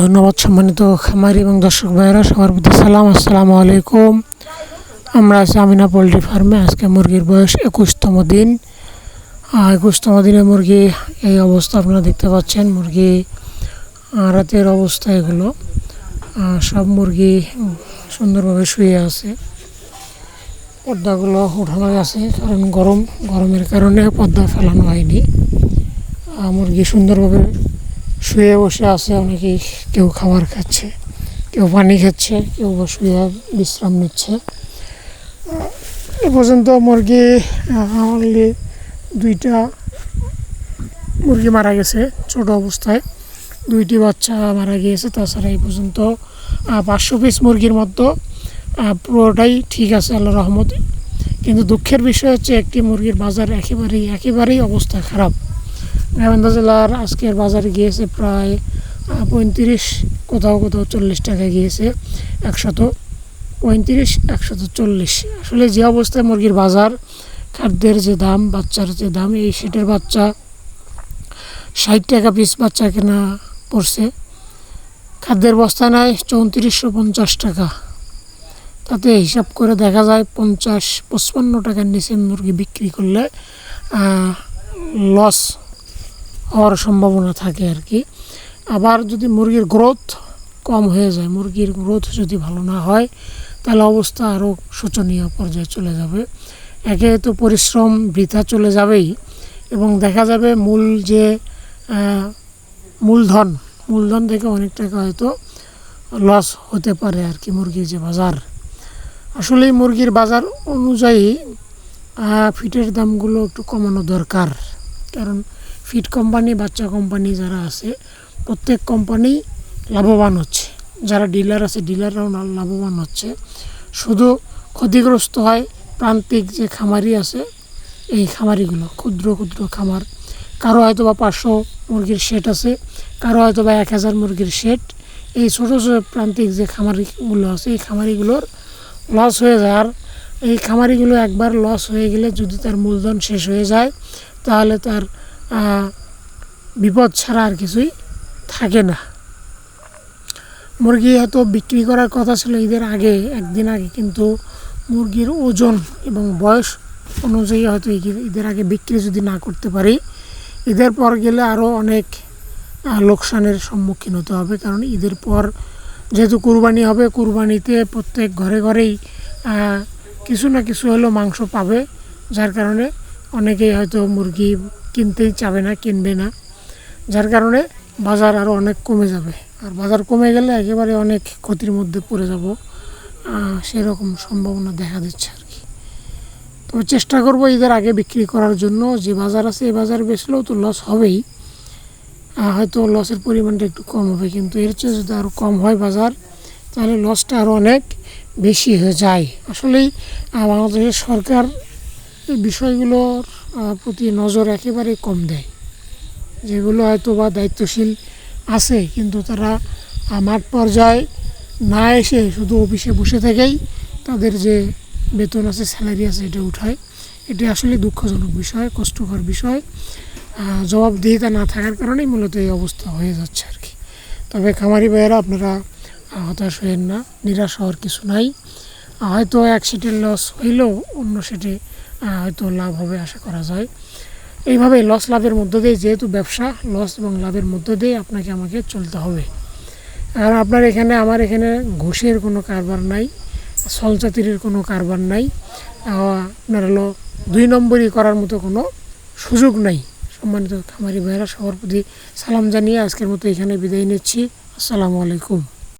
ধন্যবাদ সম্মানিত খামারি এবং দর্শক ভাইয়েরা, সবার প্রতি সালাম, আসসালামু আলাইকুম। আমরা আছি আমিনা পোলট্রি ফার্মে, আজকে মুরগির বয়স একুশতম দিন। একুশতম দিনে মুরগি এই অবস্থা আপনারা দেখতে পাচ্ছেন, মুরগি রাতের অবস্থা এগুলো। সব মুরগি সুন্দরভাবে শুয়ে আছে। পর্দাগুলো উঠানো আছে, কারণ গরম, গরমের কারণে পর্দা ফেলানো হয়নি। মুরগি সুন্দরভাবে শুয়ে বসে আছে অনেকেই। কেউ খাবার খাচ্ছে, কেউ পানি খাচ্ছে, কেউ বা শুয়ে বিশ্রাম নিচ্ছে। এ পর্যন্ত মুরগি অনলি দুইটা মুরগি মারা গেছে ছোট অবস্থায়। দুইটি বাচ্চা মারা গিয়েছে, তাছাড়া এই পর্যন্ত পাঁচশো পিস মুরগির মতো পুরোটাই ঠিক আছে আল্লাহ রহমতে। কিন্তু দুঃখের বিষয় হচ্ছে একটি মুরগির বাজার একেবারেই একেবারেই অবস্থা খারাপ। গাইবান্ধা জেলার আজকের বাজারে গিয়েছে প্রায় পঁয়ত্রিশ, কোথাও কোথাও চল্লিশ টাকা গিয়েছে, একশত পঁয়ত্রিশ, একশত চল্লিশ। আসলে যে অবস্থায় মুরগির বাজার, খাদ্যের যে দাম, বাচ্চার যে দাম, এই সেটের বাচ্চা ষাট টাকা পিস বাচ্চা কেনা পড়ছে। খাদ্যের বস্তা নেয় চৌত্রিশশো পঞ্চাশ টাকা। তাতে হিসাব করে দেখা যায় পঞ্চাশ, পঁচপান্ন টাকার নিচে মুরগি বিক্রি করলে লস হওয়ার সম্ভাবনা থাকে আর কি। আবার যদি মুরগির গ্রোথ কম হয়ে যায়, মুরগির গ্রোথ যদি ভালো না হয়, তাহলে অবস্থা আরও শোচনীয় পর্যায়ে চলে যাবে। একে তো পরিশ্রম বৃথা চলে যাবেই এবং দেখা যাবে মূল যে মূলধন মূলধন থেকে অনেক টাকা হয়তো লস হতে পারে আর কি মুরগির যে বাজার। আসলে মুরগির বাজার অনুযায়ী ফিটের দামগুলো একটু কমানো দরকার। কারণ ফিড কোম্পানি, বাচ্চা কোম্পানি যারা আছে, প্রত্যেক কোম্পানি লাভবান হচ্ছে। যারা ডিলার আছে, ডিলাররাও লাভবান হচ্ছে। শুধু ক্ষতিগ্রস্ত হয় প্রান্তিক যে খামারি আছে, এই খামারিগুলো, ক্ষুদ্র ক্ষুদ্র খামার। কারও হয়তো বা পাঁচশো মুরগির শেড আছে, কারও হয়তো বা এক হাজার মুরগির শেড এই ছোটো ছোটো প্রান্তিক যে খামারিগুলো আছে, এই খামারিগুলোর লস হয়ে যায় আর এই খামারিগুলো একবার লস হয়ে গেলে যদি তার মূলধন শেষ হয়ে যায়, তাহলে তার বিপদ ছাড়া আর কিছুই থাকে না। মুরগি হয়তো বিক্রি করার কথা ছিল ঈদের আগে, একদিন আগে, কিন্তু মুরগির ওজন এবং বয়স অনুযায়ী হয়তো ঈদের- আগে বিক্রি যদি না করতে পারি, ঈদের পর গেলে আরও অনেক লোকসানের সম্মুখীন হতে হবে। কারণ ঈদের পর যেহেতু কুরবানি হবে, কুরবানিতে প্রত্যেক ঘরে ঘরেই কিছু না কিছু হলেও মাংস পাবে। যার কারণে অনেকেই হয়তো মুরগি কিনতেই চাবে না, কিনবে না। যার কারণে বাজার আরও অনেক কমে যাবে। আর বাজার কমে গেলে একেবারে অনেক ক্ষতির মধ্যে পড়ে যাব। সেরকম সম্ভাবনা দেখা দিচ্ছে আর কি। তবে চেষ্টা করব ঈদের আগে বিক্রি করার জন্য। যে বাজার আছে এই বাজার বেচলেও তো লস হবেই। হয়তো লসের পরিমাণটা একটু কম হবে, কিন্তু এর চেয়ে যদি আরও কম হয় বাজার, তাহলে লসটা আরও অনেক বেশি হয়ে যায়। আসলেই বাংলাদেশের সরকার এই বিষয়গুলোর প্রতি নজর একেবারে কম দেয়। যেগুলো হয়তো বা দায়িত্বশীল আছে, কিন্তু তারা মাঠ পর্যায়ে না এসে শুধু অফিসে বসে থেকেই তাদের যে বেতন আছে, স্যালারি আছে, এটা উঠায়। এটি আসলে দুঃখজনক বিষয়, কষ্টকর বিষয়। জবাবদিহিতা না থাকার কারণেই মূলত এই অবস্থা হয়ে যাচ্ছে আর কি। তবে খামারি ভাইয়েরা, আপনারা হতাশ হয়েন না, নিরাশ হওয়ার কিছু নাই। হয়তো এক সিটের লস হইলেও অন্য সিটে হয়তো লাভ হবে আশা করা যায়। এইভাবে লস লাভের মধ্য দিয়ে যেহেতু ব্যবসা লস এবং লাভের মধ্য দিয়ে আপনাকে আমাকে চলতে হবে। আর আপনার এখানে, আমার এখানে ঘুষের কোনো কারবার নাই, সলচাতিরের কোনো কারবার নাই আপনার হলো দুই নম্বরই করার মতো কোনো সুযোগ নাই। সম্মানিত খামারি ভাইয়েরা, সবার প্রতি সালাম জানিয়ে আজকের মতো এখানে বিদায় নিচ্ছি। আসসালামু আলাইকুম।